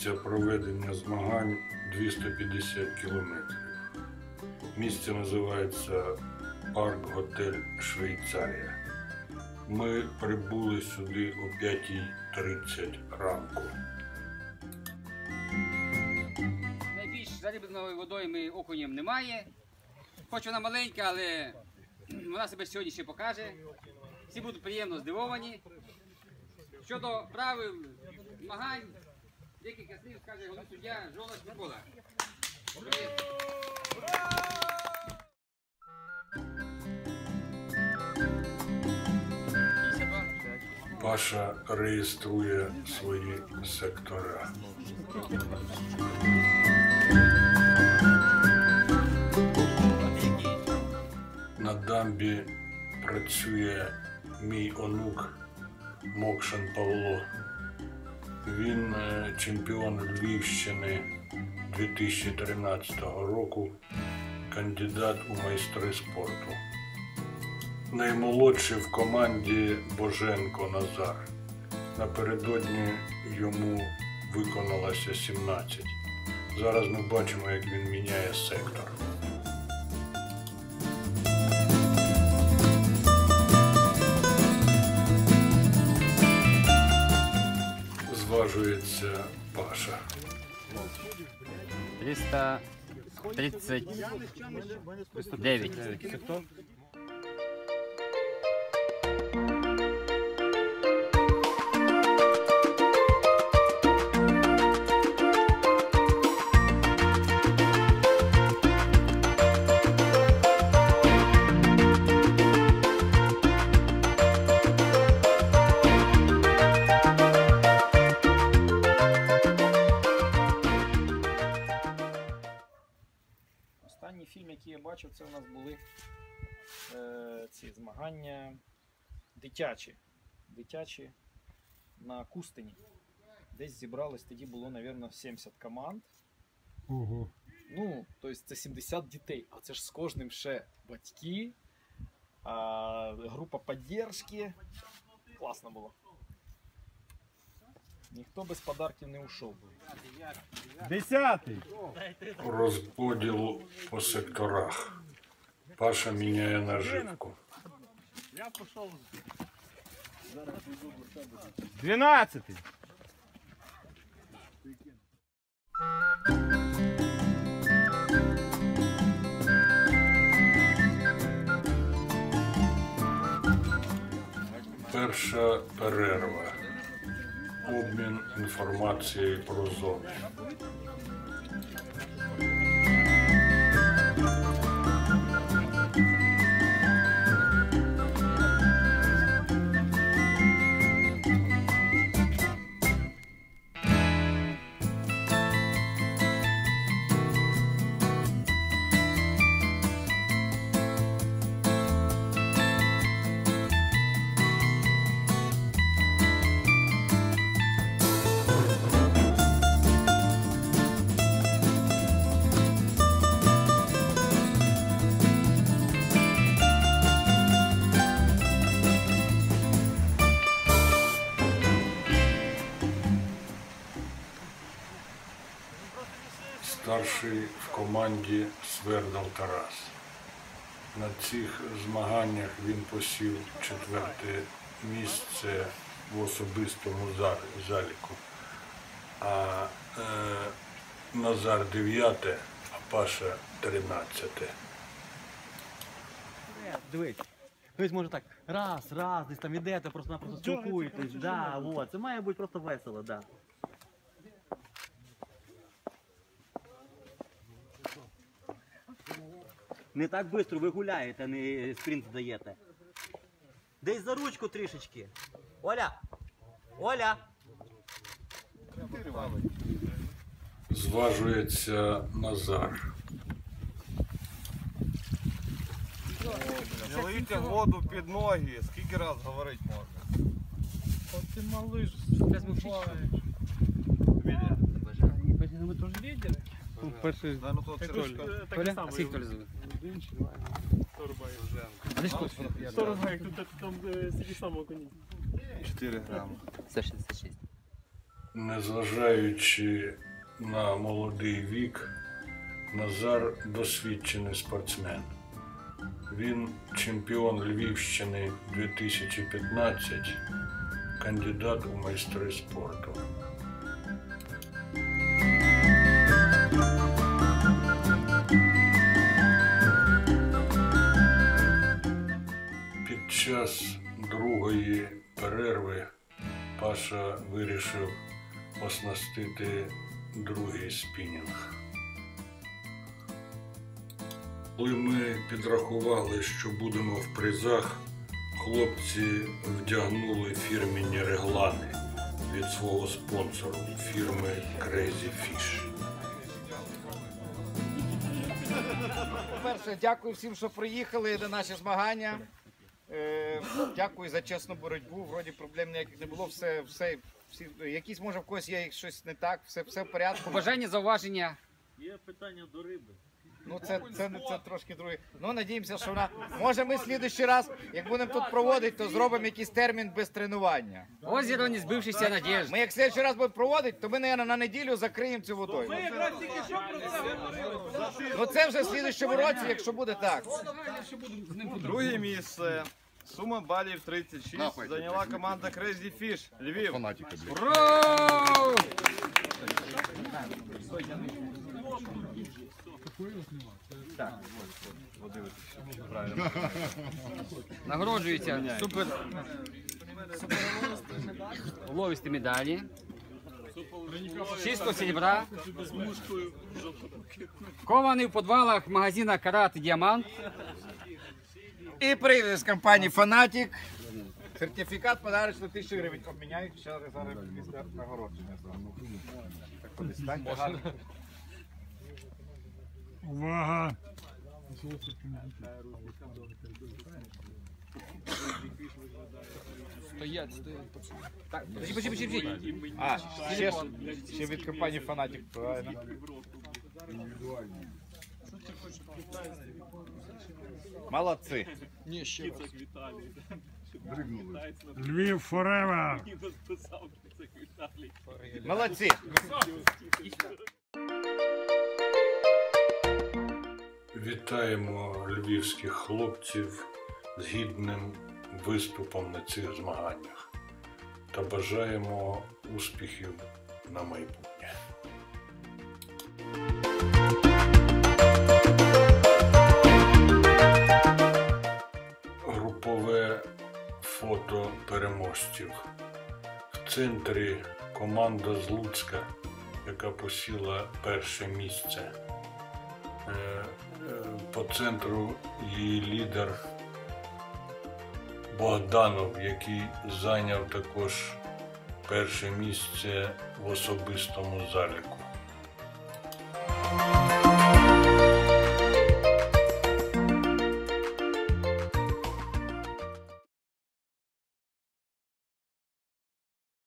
місця проведення змагань 250 кілометрів. Місце називається Парк Готель Швейцарія. Ми прибули сюди о 5.30 ранку. Найбільш зарибленої водою ми окунем немає. Хоч вона маленька, але вона себе сьогодні ще покаже. Всі будуть приємно здивовані. Щодо правил змагань, декілька слів скаже головний суддя Жолаш Микола. Паша реєструє свої сектора. На дамбі працює мій онук Мокшин Павло. Він е, чемпіон Львівщини 2013 року, кандидат у майстри спорту. Наймолодший в команді Боженко Назар. Напередодні йому виконалося 17. Зараз ми бачимо, як він міняє сектор. Зважується Паша. 339. Фільм, який я бачив, це у нас були е, ці змагання дитячі. Дитячі на Кустині. Десь зібралось, тоді було, мабуть, 70 команд. Ну, тобто це 70 дітей, а це ж з кожним ще батьки, а, група підтримки. Класно було. Ніхто без подарків не ушов. Десятий. Розподіл по секторах. Паша міняє наживку. Дванадцятий. Перша перерва. Обмін інформацією про зони. Старший в команді Свердал Тарас. На цих змаганнях він посів четверте місце в особистому заліку. А е, Назар дев'яте, а Паша тринадцяте. Дивись. Хтось може так, раз, раз, десь там ідете, просто напросто спілкуєтесь. Да, вот. Це має бути просто весело, да. Не так швидко ви гуляєте, не спринт даєте. Десь за ручку трішечки. Оля! Оля! Зважується Назар. Не лийте воду під ноги, скільки раз говорити можна? Вот ты малыш, Сейчас мы мы тоже лидеры. Ну, перший Да, ну то це Толя. ж- Так Коля? само. Один? Тут там е, стільки само коні. 4 грами. 166. незважаючи на молодий вік, Назар досвідчений спортсмен. Він чемпіон Львівщини 2015, кандидат у майстри спорту. Час другої перерви Паша вирішив оснастити другий спінінг. Коли ми підрахували, що будемо в призах, хлопці вдягнули фірмені реглани від свого спонсору фірми Crazy Fish. По-перше, дякую всім, що приїхали на наші змагання. Е, дякую за чесну боротьбу. Вроді проблем ніяких не було. Все, все, всі, якісь може в когось є щось не так, все, все в порядку. Побажання, зауваження. Є питання до риби. Ну це, це, це трошки друге. Ну надіємося, що вона. Може, ми слідуючий раз, як будемо тут проводити, то зробимо якийсь термін без тренування. Озеро не збившися надіжд. Ми як слідуючий раз будемо проводити, то ми, мабуть, на неділю закриємо цю водою. Ми якраз тільки що про це Ну це вже в слідуючому році, якщо буде так. Друге місце. Сума балів 36 зайняла команда Crazy Fish Львів. Ура! Нагороджується супер. Уловисті медалі. Чисто серебра. Кований в підвалах магазина Карат Діамант. І прийде з компанії Фанатік. Сертифікат подарочний 1000 гривень. Обміняють ще зараз після нагородження. Так, кудись станьте гарно. Увага! Так, подожди, подожди, подожди, подожди. А, ще, ж- ще від компанії Фанатік, правильно. Молодці. Львів форевер! Молодці. Вітаємо львівських хлопців з гідним виступом на цих змаганнях та бажаємо успіхів на майбутнє. Переможців. В центрі команда з Луцька, яка посіла перше місце. Е, е, По центру її лідер Богданов, який зайняв також перше місце в особистому заліку.